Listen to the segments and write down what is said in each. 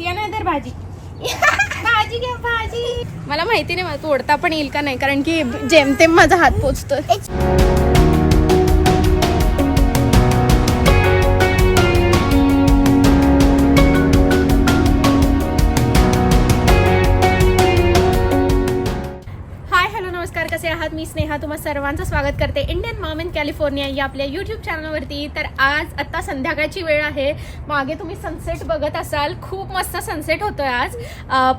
सियाना भाजी. भाजी घ्या भाजी. मला माहिती नाही मला तोडता पण येईल का नाही? कारण की जेमतेम माझा हात पोचतोय. आहात. मी स्नेहा तुम्हा सर्वांचं स्वागत करते इंडियन मॉम इन कॅलिफोर्निया या आपल्या यूट्यूब चॅनलवरती तर आज आत्ता संध्याकाळची वेळ आहे. मागे तुम्ही सनसेट बघत असाल. खूप मस्त सनसेट होतोय आज.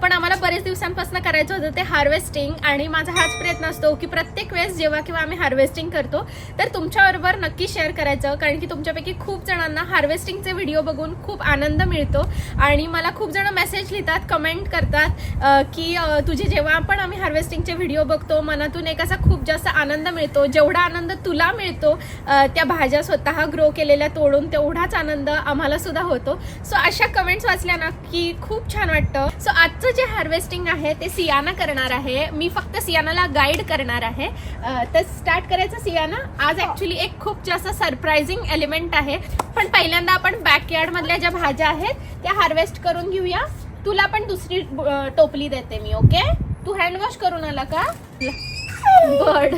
पण आम्हाला बरेच दिवसांपासून करायचं होतं ते हार्वेस्टिंग आणि माझा हाच प्रयत्न असतो की प्रत्येक वेळेस जेव्हा किंवा आम्ही हार्वेस्टिंग करतो तर तुमच्याबरोबर नक्की शेअर करायचं. कारण की तुमच्यापैकी खूप जणांना हार्वेस्टिंगचे व्हिडिओ बघून खूप आनंद मिळतो. आणि मला खूप जण मेसेज लिहितात कमेंट करतात की तुझे जेव्हा पण आम्ही हार्वेस्टिंगचे व्हिडिओ बघतो मनातून एक त्याचा खूप जास्त आनंद मिळतो. जेवढा आनंद तुला मिळतो त्या भाज्या स्वतः ग्रो केलेल्या तोडून तेवढाच आनंद आम्हाला सुद्धा होतो. सो अशा कमेंट्स वाचल्या ना की खूप छान वाटतं. सो आजचं जे हार्वेस्टिंग आहे ते सियाना करणार आहे. मी फक्त सियानाला गाईड करणार आहे. तर स्टार्ट करायचं सियाना. आज ऍक्च्युली एक खूप जास्त सरप्राइझिंग एलिमेंट आहे. पण पहिल्यांदा आपण बॅकयार्ड मधल्या ज्या भाज्या आहेत त्या हार्वेस्ट करून घेऊया. तुला पण दुसरी टोपली देते मी ओके तू हँडवॉश करून आला का? बर्ड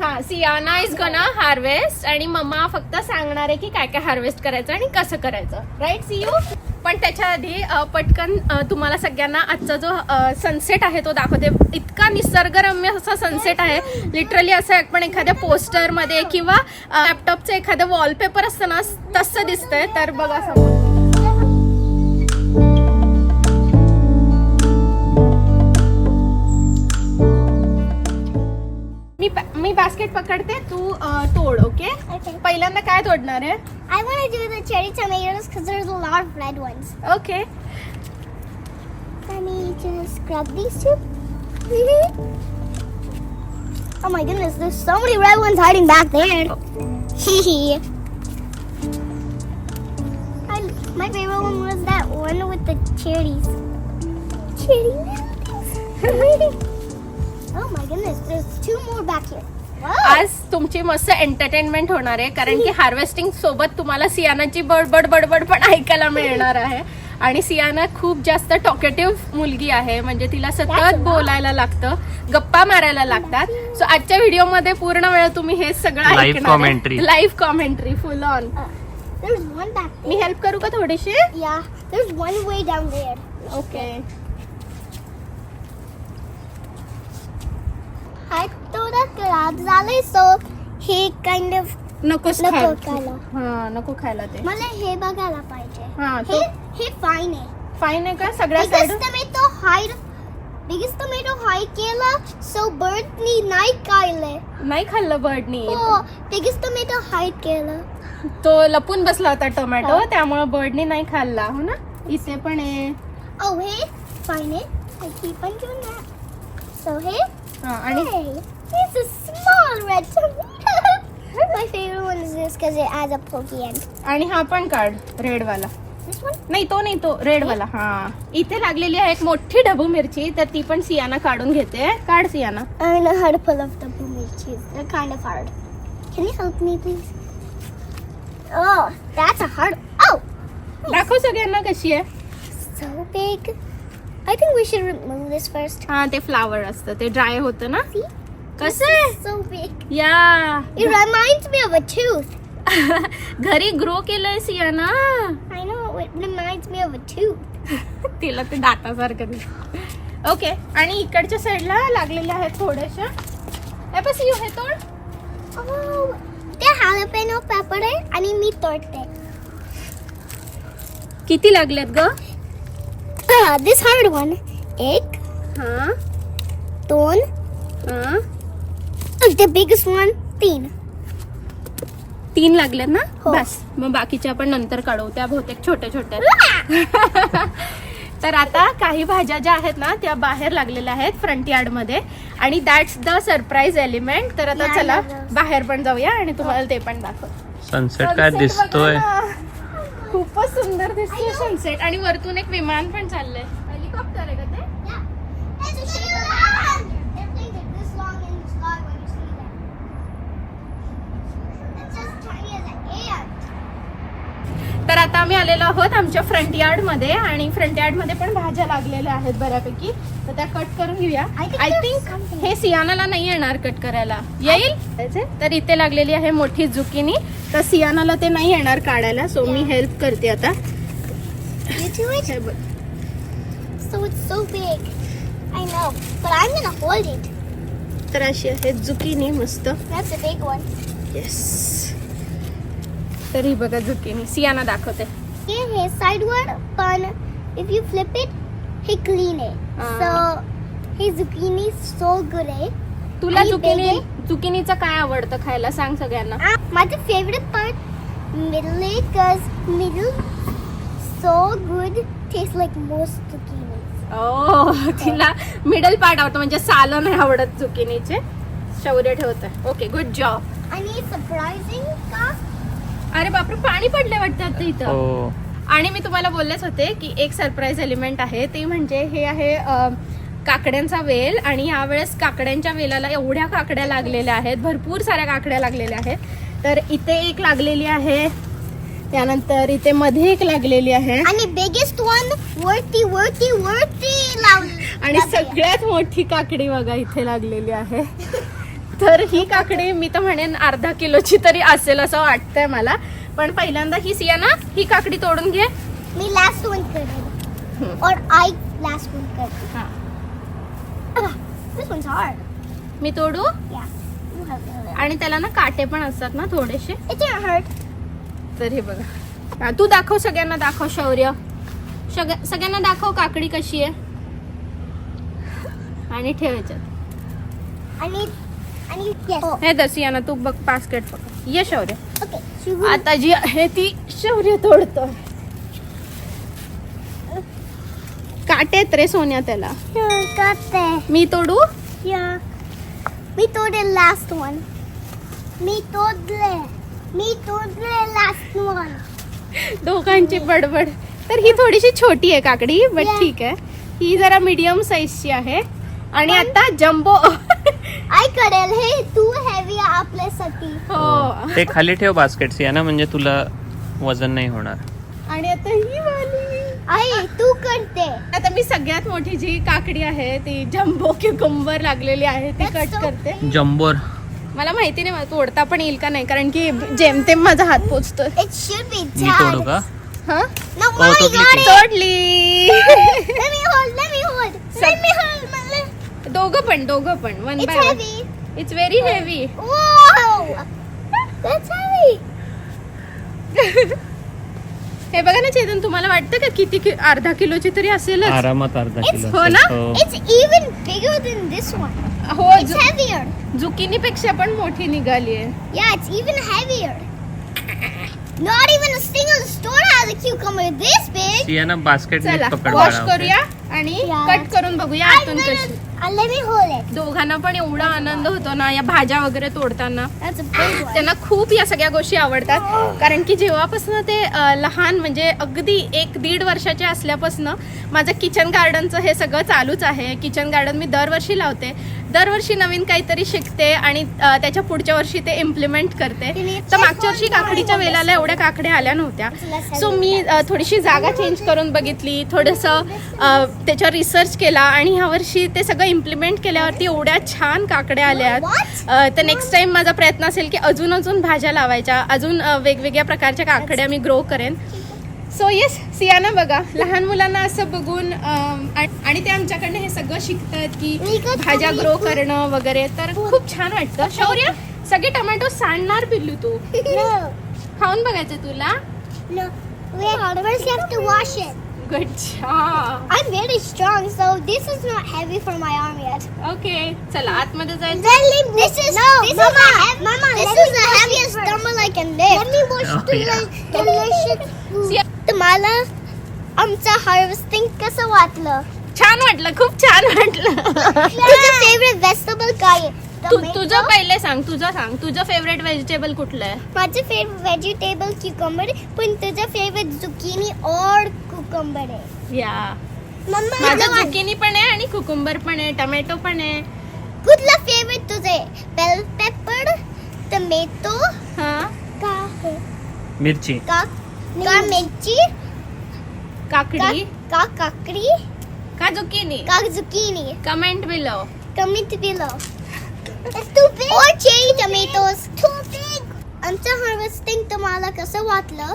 हा सियाना इज गना हार्वेस्ट आणि मम्मा फक्त सांगणार आहे की काय काय हार्वेस्ट करायचं आणि कसं करायचं. राईट सी यू पण त्याच्या आधी पटकन तुम्हाला सगळ्यांना आजचा जो सनसेट आहे तो दाखवते. इतका निसर्गरम्य असा सनसेट आहे. लिटरली असं आपण एखाद्या पोस्टरमध्ये किंवा लॅपटॉपचं एखादं वॉलपेपर असतं ना तसं दिसतंय. तर बघा समोर. बास्केट पकडते तू अ, तोड ओके Okay. पहिल्यांदा काय तोडणार आहे I want to do the cherry tomatoes because there's a lot of red ones. Okay Let me just grab these two. oh my goodness, there's so many red ones hiding back there. Hee I, my favorite one was that one with the cherries. Cherry Oh my goodness, there's two more back here. आज तुमची मस्त entertainment होणार आहे कारण की harvesting सोबत तुम्हाला सियानाची बडबड बडबड पण ऐकायला मिळणार आहे. आणि सियाना खूप जास्त टॉकेटिव्ह मुलगी आहे म्हणजे तिला सतत बोलायला लागतं गप्पा मारायला लागतात. सो आजच्या व्हिडिओमध्ये पूर्ण वेळ तुम्ही हे सगळं Live commentary. Live commentary full on there's one back there. मी हेल्प करू का थोडीशी? Yeah, there's one way down there. Okay I थोडा खराब झालंय सो हे काइंड ऑफ नकोच नको खायला. खायला. हा नको खायला ते. मला हे बघायला पाहिजे. हा हे तो हे फाईन आहे. फाईन आहे का? सगळ्या side tomato hide biggest tomato hide केलं सो बर्डनी नाही खायले नाही खाल्लं बर्डनी हो बिगेस्ट टोमॅटो हाईड केलं. तो लपून बसला होता टोमॅटो हा. त्यामुळे बर्डनी नाही खाल्ला हो ना? इथे पण आहे. ओ हे फाईन आहे. I keep on doing that. So हे हा, आणि Hey, It's a small red tomato. My favorite one is this because it has a pokey end. आणि हा पण काढ रेड वाला. नाही तो नाही तो रेड वाला. हा. इथे लागलेली आहे एक मोठी डबू मिरची तर ती पण सियाना काढून घेते. काढ Siana. I know how to of डबू मिरची it's kind of hard can you help me please oh that's a hard oh दाखव सगळ्यांना कशी आहे. So big I think we should remove this first हां ते फ्लावर असतं. ते ड्राई होतं ना? कसं आहे So big. या It reminds me of a tooth. घरी ग्रो केलंय सियाना I know. It reminds me of a tooth. तिला ते दातासारखं ओके आणि इकडच्या साईडला लागलेल्या आहेत थोड्याशा हे बस यू हे तोड Oh, ते jalapeno pepper आहे आणि मी तोडते. किती लागल्यात ग Ah, this hard one. एक, हा दोन, हा the biggest one, तीन. तीन लागल्यात ना? हो. बस. मग बाकीच्या आपण नंतर काढू. त्या बहुतेक छोट्या छोट्या. तर आता काही भाज्या ज्या आहेत ना त्या बाहेर लागलेल्या आहेत फ्रंट यार्डमध्ये. आणि दॅट्स द सरप्राईज एलिमेंट तर आता चला. बाहेर पण जाऊया आणि तुम्हाला ते पण दाखव. सनसेट काय दिसतोय. खूपच सुंदर दिसतोय सनसेट आणि वरतून एक विमान पण चाललंय हेलिकॉप्टर आहे का ते Yeah. It's a shape of a hand. Airplanes are this long in the sky when you see them. It's as tiny as an ant. तर आता आम्ही आलेलो आहोत आमच्या फ्रंट यार्डमध्ये आणि फ्रंट यार्डमध्ये पण भाज्या लागलेल्या आहेत बऱ्यापैकी. तर त्या कट करून घेऊया. I think. हे सियानाला नाही येणार कट करायला. येईल? तर इथे लागलेली आहे मोठी जुकिनी. तर सियानाला ते नाही येणार काढायला सो मी हेल्प करते आता. तर अशी आहे जुकिनी मस्त. येस तरी बघा झुकिनी. सियाना दाखवते. हे हे साइडवर पण इफ फ्लिप इट हे क्लीन आहे. झुकिनी सो आहे. तुला झुकिनी झुकिनीचं काय आवडतं खायला? सांग सगळ्यांना. माझं favourite part middle cause middle so good taste like most zucchini तिला मिडल पार्ट आवडतो म्हणजे सालन नाही आवडत झुकिनीचे. शौर्य ठेवत ओके गुड जॉब आणि सरप्राइझिंग का? अरे बापरे पाणी पडले वाटतं आता इथं. हो. आणि मी तुम्हाला बोललेच होते की एक सरप्राईज एलिमेंट आहे ते म्हणजे हे आहे अ, काकड्यांचा वेल आणि यावेळेस काकड्यांच्या वेलाला एवढ्या काकड्या लागलेल्या आहेत भरपूर साऱ्या काकड्या लागलेल्या आहेत. तर इथे एक लागलेली आहे त्यानंतर इथे मध्ये एक लागलेली आहे. आणि बिगेस्ट वन वरती वरती वरती लावली आणि सगळ्यात मोठी काकडी बघा इथे लागलेली आहे. तर ही काकडी मी तर म्हणेन अर्धा किलोची तरी असेल असं वाटतंय मला. पण पहिल्यांदा ही सियाना ही काकडी तोडून घे. मी लास्ट वन करेन और आई लास्ट वन करेन हा. दिस वन्स हार्ड मी तोडू? आणि त्याला ना काटे पण असतात ना थोडेसे. तर हे बघा. तू दाखव सगळ्यांना दाखव शौर्य. सगळ्या- सगळ्यांना दाखव काकडी कशी आहे. आणि ठेव याच्यात. आणि आणि येस हे. दसियाना तू बघ बास्केट पकड ये शौर्य. आता जी आहे ती शौर्य तोडतो काटेत रे सोन्या त्याला. करते मी तोडू? या. मी तोडले लास्ट वन मी तोडले. मी तोडले लास्ट वन दोघांची बडबड. तर ही थोडीशी छोटी आहे काकडी बट. ठीक आहे. ही जरा मीडियम साईजची आहे. आणि आता जम्बो आई करेल. हे तू हेवी आपल्यासाठी. हो. ते खाली ठेव बास्केट ना म्हणजे तुला वजन नाही होणार. आणि आता ही वाली. आई तू करते. आता मी सगळ्यात मोठी जी काकडी आहे ती जम्बो क्युकुंबर लागलेली आहे ती That's कट so करते. जम्बोर मला माहिती नाही मला तोडता पण येईल का नाही कारण की जेमतेम माझा हात पोचतोय. इट शुड बी मी तोडू का? हा? No, Oh, totally it. तोडली. Let me hold. Let me hold. Let me hold. दोघ पण दोघ पण one by it's very heavy हे बघा ना चेतन तुम्हाला वाटतं का किती अर्धा किलोची तरी असेल हो. ना इट्स इवन हो इट्स हेवियरपेक्षा पण मोठी निघाली आहे. या it's even heavier not even a single stone has a cucumber this big basket ने वॉश करूया आणि कट करून बघूया आतून कशी दोघांना पण एवढा आनंद होतो ना या भाज्या वगैरे तोडताना. त्यांना खूप या सगळ्या गोष्टी आवडतात. कारण की जेव्हापासून ते लहान म्हणजे अगदी एक दीड वर्षाचे असल्यापासून माझं किचन गार्डनचं हे सगळं चालूच आहे. किचन गार्डन मी दरवर्षी लावते. दरवर्षी नवीन काहीतरी शिकते आणि त्याच्या पुढच्या वर्षी ते इम्प्लिमेंट करते. तर मागच्या वर्षी काकडीच्या वेलाला एवढ्या काकड्या आल्या नव्हत्या. सो मी थोडीशी जागा चेंज करून बघितली थोडंसं त्याच्यावर रिसर्च केला आणि ह्या वर्षी ते सगळं इम्प्लिमेंट केल्यावरती एवढ्या छान काकड्या आल्यात. तर नेक्स्ट टाइम माझा प्रयत्न असेल की अजून अजून भाज्या लावायच्या. अजून वेगवेगळ्या प्रकारच्या काकड्या मी ग्रो करेन. सो येस सियाना बघा लहान मुलांना असं बघून आणि ते आमच्याकडनं हे सगळं शिकतात की भाज्या ग्रो करणं वगैरे. तर खूप छान वाटतं. शौर्य सगळे टोमॅटो सांडणार पिल्लू तू. खाऊन बघायचं तुला? Good job I'm very strong, so this is not heavy for my arm yet. Okay चला आतमध्ये जायचं This is no, this Mama, is Mama. This is the heaviest dumbbell I can lift. Let me wash Oh, the yeah. delicious. Siya- तुम्हाला आमचं harvesting कसं वाटलं छान वाटलं खूप छान वाटलं तुझं फेवरेट व्हेजिटेबल काय आहे तू? तुझं पहिले सांग तुझं सांग तुझं फेवरेट व्हेजिटेबल कुठलं आहे माझं फेवरेट व्हेजिटेबल क्युकंबर पण तुझं फेवरेट झुकिनी और कुकंबर आहे. या. मम्मा माझं झुकिनी पण आहे आणि कुकुंबर पण आहे टोमॅटो पण आहे. कुठलं फेवरेट तुझे बेल पेपर टमेटो हा. का आहे मिरची. का का मिरची? काकडी. का काकडी? का जुकिनी? का zucchini comment below comment below. It's too big or cherry tomatoes. Too big आमचं हार्वेस्टिंग तुम्हाला कसं वाटलं?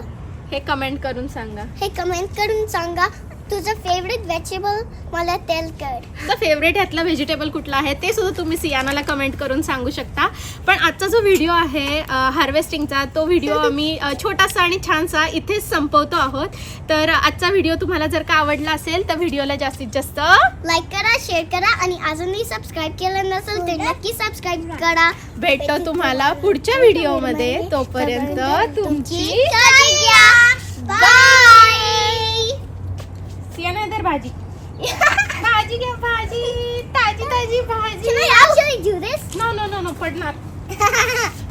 हे कमेंट करून सांगा. हे कमेंट करून सांगा. तुझं फेवरेट व्हेजिटेबल मला टेल कर. तुझा फेवरेट ह्यातला व्हेजिटेबल कुठला आहे ते सुद्धा तुम्ही सियानाला कमेंट करून सांगू शकता. पण आजचा जो व्हिडिओ आहे हार्वेस्टिंगचा तो व्हिडिओ आम्ही अ, छोटासा आणि छानसा इथेच संपवतो आहोत. तर आजचा व्हिडिओ तुम्हाला जर का आवडला असेल तर व्हिडिओला जास्तीत जास्त लाईक करा शेअर करा आणि अजूनही सबस्क्राईब केलं नसेल तर नक्की सबस्क्राईब करा. भेटतो तुम्हाला पुढच्या व्हिडिओमध्ये तोपर्यंत तुमची काळजी घ्या. बाय इधर भाजी. भाजी घ्या भाजी. ताजी ताजी भाजी. Can I actually do this? No no no no पडणार.